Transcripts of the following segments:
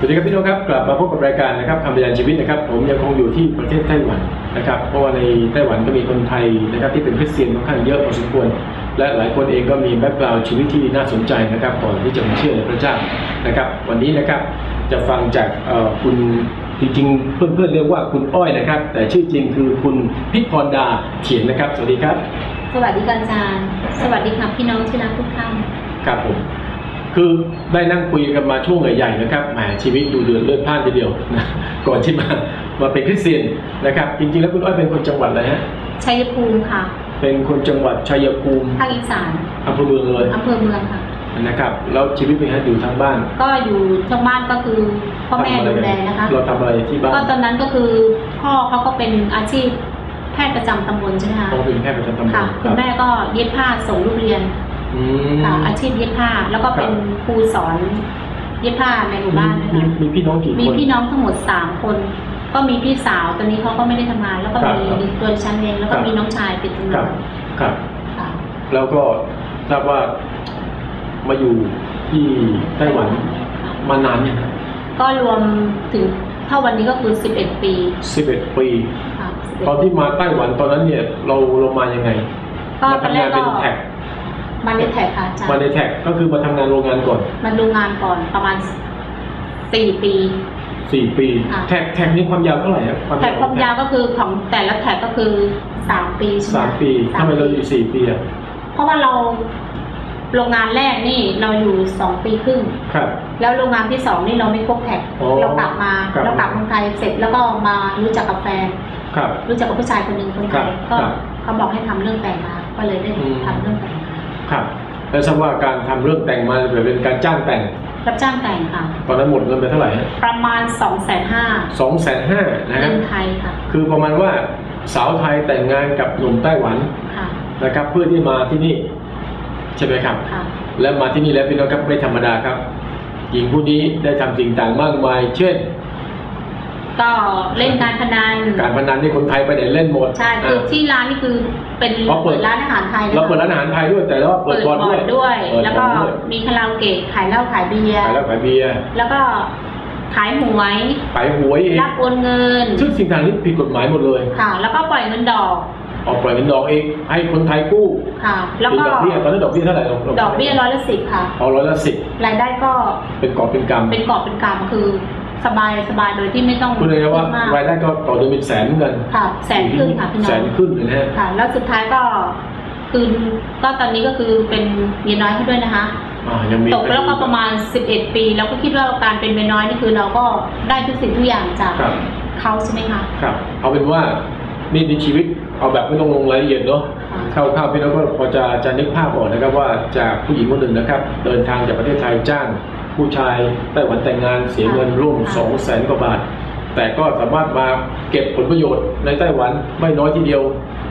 สวัสดีครับพี่น้องครับกลับมาพบกับรายการนะครับคำพยานชีวิตนะครับ ผมยังคงอยู่ที่ประเทศไต้หวันนะครับ เพราะว่าในไต้หวันก็มีคนไทยนะครับที่เป็นคริสเตียนค่อนข้างเยอะพอสมควร และหลายคนเองก็มีแบ็กกราวด์ชีวิตที่น่าสนใจนะครับก่อนที่จะมาเชื่อในพระเจ้านะครับ วันนี้นะครับจะฟังจากเอ่อคุณจริงๆเพื่อนๆเรียกว่าคุณอ้อยนะครับ แต่ชื่อจริงคือคุณพิพรดาเขียนนะครับ สวัสดีครับ สวัสดีค่ะอาจารย์สวัสดีค่ะพี่น้องที่รักทุกท่านครับผม คือได้นั่งคุยกันมาช่วงใหญ่ๆนะครับแหมชีวิตดูเดือดเลือดพล่านทีเดียวนะก่อนที่มามาเป็นคริสเตียนนะครับ จริงๆแล้วคุณอ้อยเป็นคนจังหวัดอะไรฮะชัยภูมิค่ะ เป็นคนจังหวัดชัยภูมิภาคอีสานอำเภอเมืองเลยอำเภอเมืองค่ะนะครับแล้วชีวิตเป็นไงอยู่ทางบ้าน ก็อยู่ทางบ้านก็คือพ่อแม่ทำะไรดูกันแลนะคะ เราทำอะไรที่บ้านก็ตอนนั้นก็คือพ่อเขาก็เป็นอาชีพแพทย์ประจำตำบลใช่ไหมคะต้องเป็นแพทย์ประจำตำบลค่ะคคุรัณบแม่ก็เย็บผ้าส่งลูกเรียนอืม ค่ะอาชีพเย็บผ้า แล้วก็เป็นครูสอนเย็บผ้าในหมู่บ้านนะมีคะมีพี่น้องกี่คนมีพี่น้องทั้งหมดสามคน ก็มีพี่สาวตอนนี้เขาก็ไม่ได้ทำงาน แล้วก็ครับมีครับตัวดิฉันเองแล้วก็ครับมีน้องชายเป็นตำรครัวบจครับค่ะแล้วก็ทราบว่ามาอยู่ที่ไต้หวันมานานยังครับก็รวมถึงเท่าวันนี้ก็คือ11ปีสิบเอ็ดปีค่ะตอนที่มาไต้หวันตอนนั้นเนี่ยเราเรามายังไงก็มาตอนทำแรงากนก็เป็นแท็ก มาในแท็กค่ะอาจารมาย์ในแท็กก็คือมาทำงานโรงงานก่อน มาดูงานก่อนประมาณ4ปีสี่ปี ค่ะ แท็กแท็กนี่ความยาวเท่าไหร่ครับแท็กความยาวก็คือของแต่ละแท็กก็คือ3ปีใช่ไหมสามปีสาทำมไมเราอยู่สี่ปีอะเพราะว่าเราโรงงานแรกนี่เราอยู่2ปีครึ่ง ครับ แล้วโรงงานที่สองนี่เราไม่ครบแท็กอ๋อเรากลับมาครับ เรากลับเมืองไทยเสร็จแล้วก็มารู้จักกับแฟนครับ รู้จักกับผู้ชายคนหนึ่งคนไทยครับก็ครับเขาบอกให้ทำเรื่องแต่งมาก็เลยได้อืม ทำเรื่องแต่งมา ครับแล้วทราบว่าการทำเรื่องแต่งมาเป็นการจ้างแต่ง รับจ้างแต่งค่ะ ตอนนั้นหมดเงินไปเท่าไหร่ฮะประมาณ2องแสนห้าสองแสนห้านะคเงิรับ นไทยค่ะคือประมาณว่าสาวไทยแต่งงานกับหนุ่มไต้หวันค่ะนะครับ เพื่อที่มาที่นี่ ใช่ไหมครับ ค่ะและมาที่นี่แล้วพี่น้องครับไม่ธรรมดาครับ หญิงผู้นี้ได้ทำสิ่งต่างมากมาย เช่น ก็เล่นการพนันการพนันที่คนไทยไปไหนเล่นหมดใช่คืออะที่ร้านนี่คือเป็นอ๋อเปิดเปิดร้านอาหารไทยนะคะเราเปิดร้านอาหารไทยด้วยแต่ว่าเปิเปิดดบอลบ่ด้อวยยด้วยเปิดแล้วบก็อลด้วยมีคาราโอเกะขายเหล้าขายเบียร์ขายแล้วขายเบียร์แล้วก็ขายหวย ขายหวยเองรับโอนเงิน ซึ่งสิ่งต่างนี้ผิดกฎหมายหมดเลยค่ะ แล้วก็ปล่อยเงินดอกออกปล่อยเงินดอกเองให้คนไทยกู้ ค่ะ แล้วเป็นก็ดอกเบี้ยตอนนั้นดอกเบี้ยเท่าไหร่ราดอกเบี้ยร้อยละสิบค่ะเอาร้อยละสิบรายได้ก็เป็นกอบเป็นกำเป็นกอบเป็นกำคือ สบายสบายโดยที่ไม่ต้องพูดเลยนะว่าคิดมากรายได้ก็ต่อเดือนเป็นแสนเหมือนกันค่ะ แสนครึ่งค่ะพี่น้อง แสนขึ้นเลยนะฮะ ค่ะ แล้วสุดท้ายก็คือก็ตอนนี้ก็คือเป็นเมียน้อยให้ด้วยนะคะ อ่ายังมีตกแล้วก็ประมาณ 11 ปีแล้วก็คิดว่าการเป็นเมียน้อยนี่คือเราก็ได้ทุกสิ่งทุกอย่างจากครับ เขาใช่ไหมคะครับ เอาเป็นว่านี่ในชีวิตเอาแบบไม่ต้องลงรายละเอียดเนาะค่ะคร่าวๆพี่น้องก็พอจะจะนึกภาพออกนะครับว่าจากผู้หญิงคนหนึ่งนะครับ เดินทางจากประเทศไทยจ้าง ผู้ชายไต้หวันแต่งงานเสียเงินร่วมสองแสนกว่าบาท แต่ก็สามารถมาเก็บผลประโยชน์ในไต้หวันไม่น้อยทีเดียว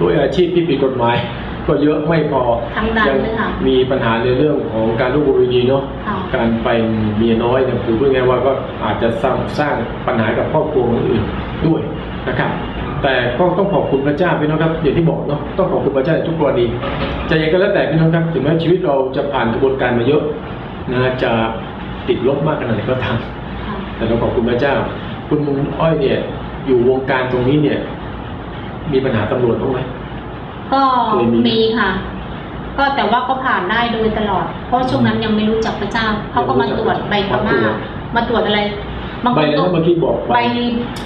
ด้วยอาชีพที่ผิดกฎหมาย ก็เยอะไม่พอทั้งนั้นยัเลยค่ะมีปัญหาในเรื่องของการลูกบุรีดีเนาะค่ะการไปเมียน้อยเนี่ยคือพูดง่ายๆว่าก็อาจจะสร้างสร้างปัญหากับครอบครัวคนอื่นด้วยนะครับแต่ก็ต้องขอบคุณพระเจ้าพี่น้องครับอย่างที่บอกเนาะต้องขอบคุณพระเจ้าในทุกกรณีจะยังไงก็แล้วแต่พี่น้องครับถึงแม้ชีวิตเราจะผ่านกระบวนการมาเยอะนะจะ ติดลบมากขนาดไหนก็ตามค่ะแต่เราขอบคุณพระเจ้า คุณอ้อยเนี่ย อยู่วงการตรงนี้เนี่ย มีปัญหาตำรวจบ้างไหมก็เคยมีไหมมีค่ะ ก็แต่ว่าก็ผ่านได้โดยตลอด เพราะช่วงนั้นยังไม่รู้จักพระเจ้าเขาก็มาตรวจใบกามามาตรวจอะไรบางใบคนอะไรก็นะเมื่อกี้บอกใบ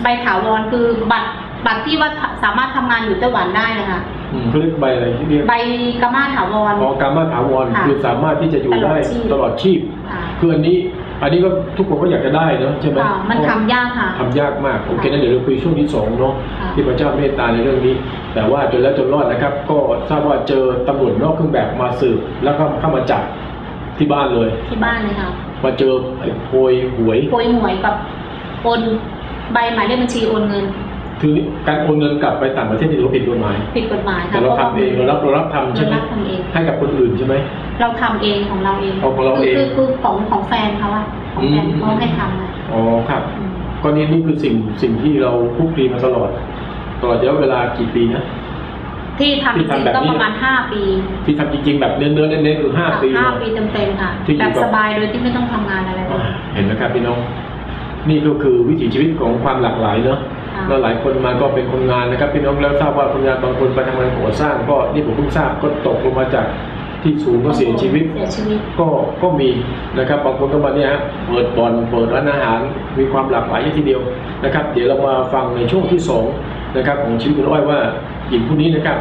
ใบถาวรคือบัตรบัตรที่ว่าสามารถทำงานอยู่ไต้หวันได้นะคะอืมเขาเรียกใบอะไรที่เรียกใบกามาถาวรพอกรรมาถาวรค่ะคือสามารถที่จะอยู่ได้ตลอดชีพตลอดชีพค่ะคืออันนี้ อันนี้ก็ทุกคนก็อยากจะได้เนอะใช่ไหมค่ะมันทำยากค่ะ ทำยากมากโอเคนั้นเดี๋ยวเราคุยช่วงที่สองเนาะค่ะ ที่พระเจ้าเมตตาในเรื่องนี้ แต่ว่าจนแล้วจนรอดนะครับ ก็ทราบว่าเจอตำรวจนอกเครื่องแบบมาสืบแล้วก็เข้ามาจับที่บ้านเลย ที่บ้านเลยค่ะมาเจอไอ้โพยหวย โปรยหวยกับโอนใบหมายเลขบัญชีโอนเงิน คือการโอนเงินกลับไปต่างประเทศนี่ถือว่าผิดกฎหมาย ผิดกฎหมายแต่ค่ะเราพะว่ทำเองเรารับเรารับทำใช่ไหมเรารับทำเอง ให้กับคนอื่นใช่ไหม เราทำเองของเราเองเอาของเราเองคือคือของของแฟนเขาอะของแฟนอืม เขาให้ทำอะอ๋อครับ อืมก็นี่นี่คือสิ่งสิ่งที่เราคลุกคลีมาตลอด ตลอดระยะเวลากี่ปีนะ ที่ทำจที่ริงทำแบบก็นี้ ประมาณห้าปีที่ทำจริงๆแบบเนื้อเนื้อๆเน้นๆคือห้าปี ห้าเนอะปีเต็มๆค่ะที่อยู่แบบกับ สบายโดยที่ไม่ต้องทำงานอะไรเลอ่ายเห็นไหมครับพี่น้อง นี่ก็คือวิถีชีวิตของความหลากหลายเนอะค่ะ แล้วหลายคนมาก็เป็นคนงานนะครับพี่น้องแล้วทราบว่าคนงานบางคนไปทำงานก่อสร้าง ก็นี่ผมเพิ่งทราบก็ตกลงมาจากที่สูงก็เสียชีวิต เสียชีวิต ก็ก็มีนะครับบางคนก็มาเนี่ยฮะเปิดบ่อนเปิดร้านอาหารมีความหลากหลายทีเดียวนะครับ เดี๋ยวเรามาฟังในช่วงที่สองนะครับของชีวิตคุณอ้อยว่าหญิงผู้นี้นะครับ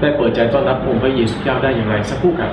ได้เปิดใจต้อนรับองค์พระเยซูเจ้าได้อย่างไรสักครู่ครับ